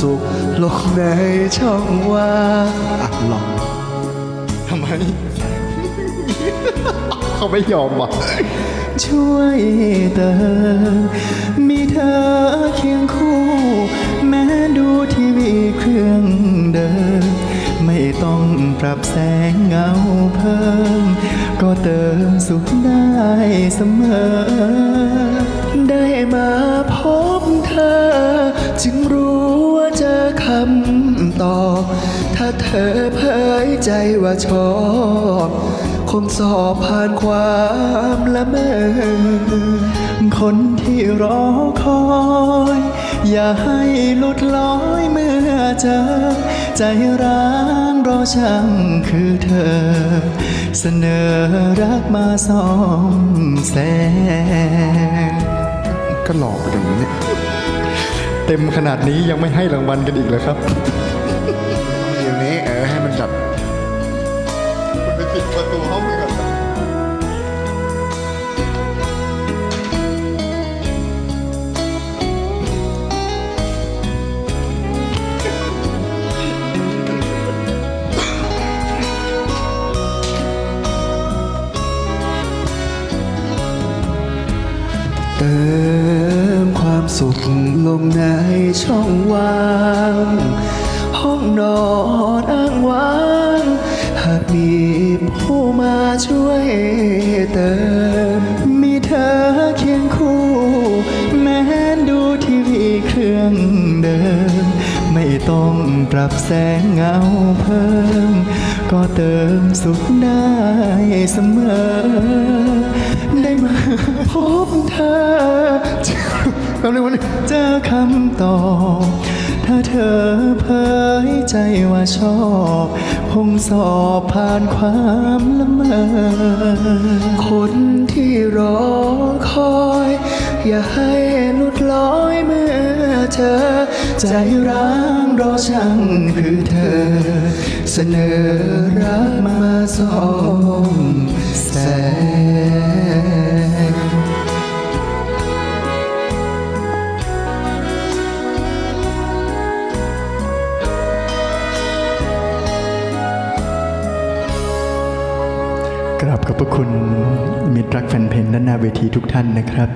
สุขลงในช่องว่างอะลองทำไม เขาไม่ยอมว่ะช่วยเติมมีเธอเคียงคู่ แม้ดูทีวีเครื่องเดิม ไม่ต้องปรับแสงเงาเพิ่ม ก็เติมสุขได้เสมอ ได้มาพบเธอ จึงรู้ว่าเจอคำ ตอถ้าเธอเผยใจว่าชอบ คงสอบผ่านความละเมอ คนที่รอคอย อย่าให้หลุดลอยเมื่อเจอ ใจร้างรอช่างคือเธอ เสนอรักมาสองแสนก็หลอกไปอย่างนี้เนี่ย เต็มขนาดนี้ยังไม่ให้รางวัลกันอีกเลยครับ ปิดประตูห้องไปก่อนเติมความสุขลงในช่องว่าง ห้องนอนอ้างว้าง หากมีผู้มาช่วยเติม มีเธอเคียงคู่ แม้นดูทีวีเครื่องเดิม ไม่ต้องปรับแสงเงาเพิ่ม ก็เติมสุขได้เสมอ ได้มาพบเธอแป๊บนึงวันงเจอคำตอบ ถ้าเธอเผยใจว่าชอบ คงสอบผ่านความละเมอ คนที่รอคอย อย่าให้หลุดลอยเมื่อเธอ ใจร้างรอช่างคือเธอ เสนอรักมาสองแสน ราบขอบพระคุณมิตรรักแฟนเพลงด้านหน้าเวทีทุกท่านนะครับ